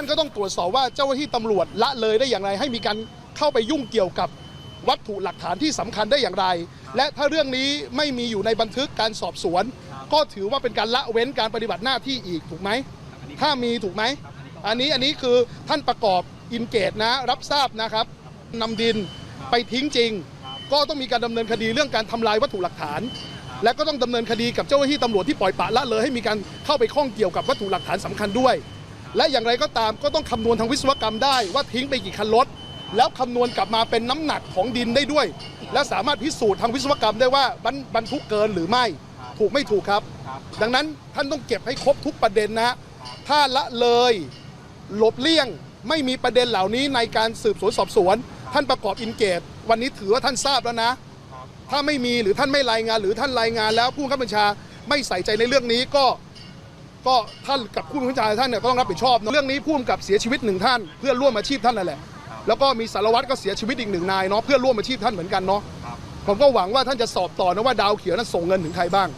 ท่านก็ต้องตรวจสอบว่าเจ้าหน้าที่ตำรวจละเลยได้อย่างไร ให้มีการเข้าไปยุ่งเกี่ยวกับวัตถุหลักฐานที่สำคัญได้อย่างไร และถ้าเรื่องนี้ไม่มีอยู่ในบันทึกการสอบสวน ก็ถือว่าเป็นการละเว้นการปฏิบัติหน้าที่อีกถูกไหมถ้ามีถูกไหมอันนี้อันนี้คือท่านประกอบอินเกตนะรับทราบนะครับนำดินไปทิ้งจริง ก็ต้องมีการดำเนินคดีเรื่องการทำลายวัตถุหลักฐาน และก็ต้องดำเนินคดีกับเจ้าหน้าที่ตำรวจที่ปล่อยปละละเลยให้มีการเข้าไปข้องเกี่ยวกับวัตถุหลักฐานสำคัญด้วย และอย่างไรก็ตามก็ต้องคำนวณทางวิศวกรรมได้ว่าทิ้งไปกี่คันรถ แล้วคำนวณกลับมาเป็นน้ำหนักของดินได้ด้วย และสามารถพิสูจน์ทางวิศวกรรมได้ว่าบรรบรรทุกเกินหรือไม่ถูกไม่ถูกครับ ดังนั้นท่านต้องเก็บให้ครบทุกประเด็นนะฮะถ้าละเลยหลบเลี่ยงไม่มีประเด็นเหล่านี้ในการสืบสวนสอบสวน ท่านประกอบอินเกต วันนี้ถือว่าท่านทราบแล้วนะ ถ้าไม่มีหรือท่านไม่รายงาน หรือท่านรายงานแล้วผู้บังคับบัญชาไม่ใส่ใจในเรื่องนี้ก็ ก็ท่านกับผู้บังคับบัญชาท่านเนี่ยก็ต้องรับผิดชอบนะเรื่องนี้ผู้กำกับเสียชีวิตหนึ่งท่าน เพื่อนร่วมอาชีพท่านนั่นแหละ แล้วก็มีสารวัตรก็เสียชีวิตอีกหนึ่งนายเนาะเพื่อนร่วมอาชีพท่านเหมือนกันเนาะผมก็หวังว่าท่านจะสอบต่อนะว่าดาวเขียวนั้นส่งเงินถึงใครบ้าง